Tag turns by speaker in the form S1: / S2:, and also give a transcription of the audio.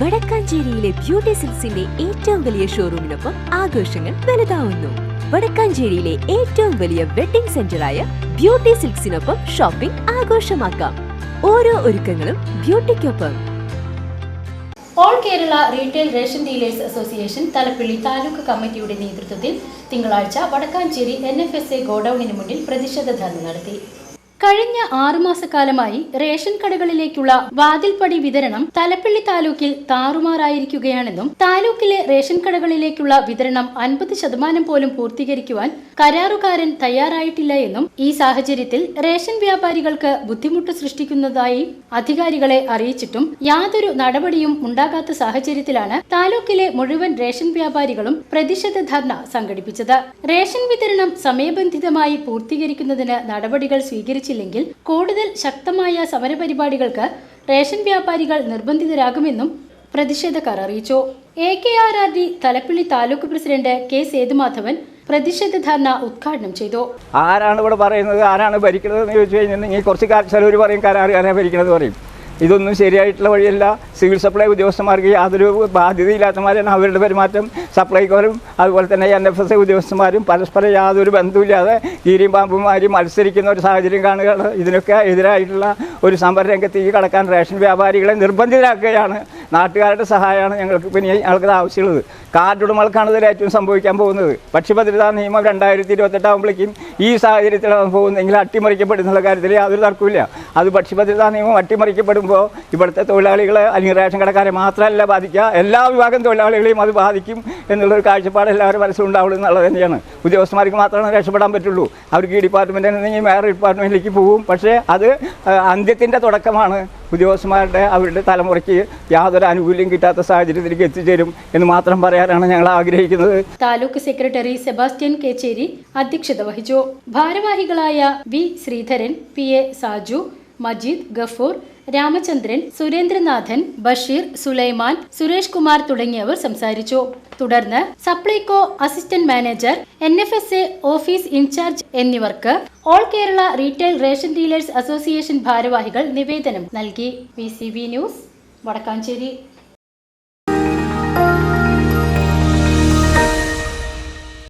S1: വടക്കാഞ്ചേരിയിലെ beauty സിൽസിന്റെ ഏറ്റവും വലിയ ഷോറൂമിനൊപ്പം ആഘോഷങ്ങൾ വലുതാവുന്നു. വടക്കാഞ്ചേരിയിലെ ഏറ്റവും വലിയ വെഡിംഗ് സെന്ററായ ബ്യൂട്ടി സിൽക്സിനൊപ്പം ഷോപ്പിംഗ് ആഘോഷമാക്കാം. ഓരോ ഒരുക്കങ്ങളും ബ്യൂട്ടിക്കൊപ്പം.
S2: All Kerala retail ration dealers association Talappilly taluk കമ്മിറ്റിയുടെ നേതൃത്വത്തിൽ തിങ്കളാഴ്ച Vadakkanchery N F S A ഗോഡൌണിന് മുന്നിൽ പ്രതിഷേധ ധർണ നടത്തി. കഴിഞ്ഞ ആറുമാസക്കാലമായി റേഷൻ കടകളിലേക്കുള്ള വാതിൽപ്പടി വിതരണം തലപ്പള്ളി താലൂക്കിൽ താറുമാറായിരിക്കുകയാണെന്നും താലൂക്കിലെ റേഷൻ കടകളിലേക്കുള്ള വിതരണം അൻപത് ശതമാനം പോലും പൂർത്തീകരിക്കുവാൻ കരാറുകാരൻ തയ്യാറായിട്ടില്ല എന്നും ഈ സാഹചര്യത്തിൽ റേഷൻ വ്യാപാരികൾക്ക് ബുദ്ധിമുട്ട് സൃഷ്ടിക്കുന്നതായി അധികാരികളെ അറിയിച്ചിട്ടും യാതൊരു നടപടിയും ഉണ്ടാകാത്ത സാഹചര്യത്തിലാണ് താലൂക്കിലെ മുഴുവൻ റേഷൻ വ്യാപാരികളും പ്രതിഷേധ ധർണ സംഘടിപ്പിച്ചത്. റേഷൻ വിതരണം സമയബന്ധിതമായി പൂർത്തീകരിക്കുന്നതിന് നടപടികൾ സ്വീകരിച്ചില്ലെങ്കിൽ കൂടുതൽ ശക്തമായ സമരപരിപാടികൾക്ക് റേഷൻ വ്യാപാരികൾ നിർബന്ധിതരാകുമെന്നും പ്രതിഷേധക്കാർ അറിയിച്ചു. A K R R D Talappilly taluk president K Sethumadhavan പ്രതിഷേധ ധർണ ഉദ്ഘാടനം ചെയ്തു.
S3: ആരാണ് ഇവിടെ പറയുന്നത്? ആരാണ് ഭരിക്കുന്നത് എന്ന് ചോദിച്ചു കഴിഞ്ഞിട്ടുണ്ടെങ്കിൽ കുറച്ച് ചിലർ പറയും കരാറുകാരാണ് ഭരിക്കുന്നത് പറയും. ഇതൊന്നും ശരിയായിട്ടുള്ള വഴിയല്ല. സിവിൽ സപ്ലൈ ഉദ്യോഗസ്ഥന്മാർക്ക് യാതൊരു ബാധ്യതയില്ലാത്തമാരാണ് അവരുടെ പെരുമാറ്റം. സപ്ലൈക്കോരും അതുപോലെ തന്നെ എൻ എഫ് എസ് ഐ ഉദ്യോഗസ്ഥന്മാരും പരസ്പരം യാതൊരു ബന്ധവുമില്ലാതെ കീരിയും പാമ്പുമാരും മത്സരിക്കുന്ന ഒരു സാഹചര്യം കാണുകയാണ്. ഇതിനൊക്കെ എതിരായിട്ടുള്ള ഒരു സമര രംഗത്ത് ഈ കടക്കാൻ റേഷൻ വ്യാപാരികളെ നിർബന്ധിതരാക്കുകയാണ്. നാട്ടുകാരുടെ സഹായമാണ് ഞങ്ങൾക്ക് പിന്നെ ഞങ്ങൾക്ക് ആവശ്യമുള്ളത്. കാർഡ് ഉടമകൾക്കാണ് ഇതിൽ ഏറ്റവും സംഭവിക്കാൻ പോകുന്നത്. ഭക്ഷ്യഭദ്രതാ നിയമം രണ്ടായിരത്തി ഇരുപത്തെട്ടാകുമ്പോഴേക്കും ഈ സാഹചര്യത്തിലാണ് പോകുന്നതെങ്കിൽ അട്ടിമറിക്കപ്പെടുന്നുള്ള കാര്യത്തിൽ യാതൊരു തർക്കമില്ല അത് ഭക്ഷ്യഭദ്രതാ നിയമം അട്ടിമറിക്കപ്പെടുമ്പോൾ ഇവിടുത്തെ തൊഴിലാളികളെ അല്ലെങ്കിൽ റേഷൻ കടക്കാരെ മാത്രമല്ല ബാധിക്കുക. എല്ലാ വിഭാഗം തൊഴിലാളികളെയും അത് ബാധിക്കും എന്നുള്ളൊരു കാഴ്ചപ്പാട് എല്ലാവരും മനസ്സിലുണ്ടാവുള്ളൂ എന്നുള്ളത് തന്നെയാണ്. ഉദ്യോഗസ്ഥന്മാർക്ക് മാത്രമേ രക്ഷപ്പെടാൻ പറ്റുള്ളൂ. അവർക്ക് ഈ ഡിപ്പാർട്ട്മെന്റിൽ നിന്നെങ്കിൽ വേറെ ഡിപ്പാർട്ട്മെന്റിലേക്ക് പോകും. പക്ഷേ അത് അന്ത്യത്തിന്റെ തുടക്കമാണ്. ഉദ്യോഗസ്ഥന്മാരുടെ അവരുടെ തലമുറയ്ക്ക് യാതൊരു ആനുകൂല്യം കിട്ടാത്ത സാഹചര്യത്തിലേക്ക് എത്തിച്ചേരും എന്ന് മാത്രം പറയാനാണ് ഞങ്ങൾ ആഗ്രഹിക്കുന്നത്.
S2: താലൂക്ക് സെക്രട്ടറി സെബാസ്റ്റ്യൻ കേച്ചേരി അധ്യക്ഷത വഹിച്ചു. ഭാരവാഹികളായ V Sreedharan P A Saju Majeed Gafoor Ramachandran Surendranathan Basheer Sulaiman Suresh Kumar തുടങ്ങിയവർ സംസാരിച്ചു. തുടർന്ന് Supplyco assistant manager N F S A office in charge എന്നിവർക്ക് all Kerala retail ration dealers association ഭാരവാഹികൾ നിവേദനം നൽകി. V news Vadakkanchery.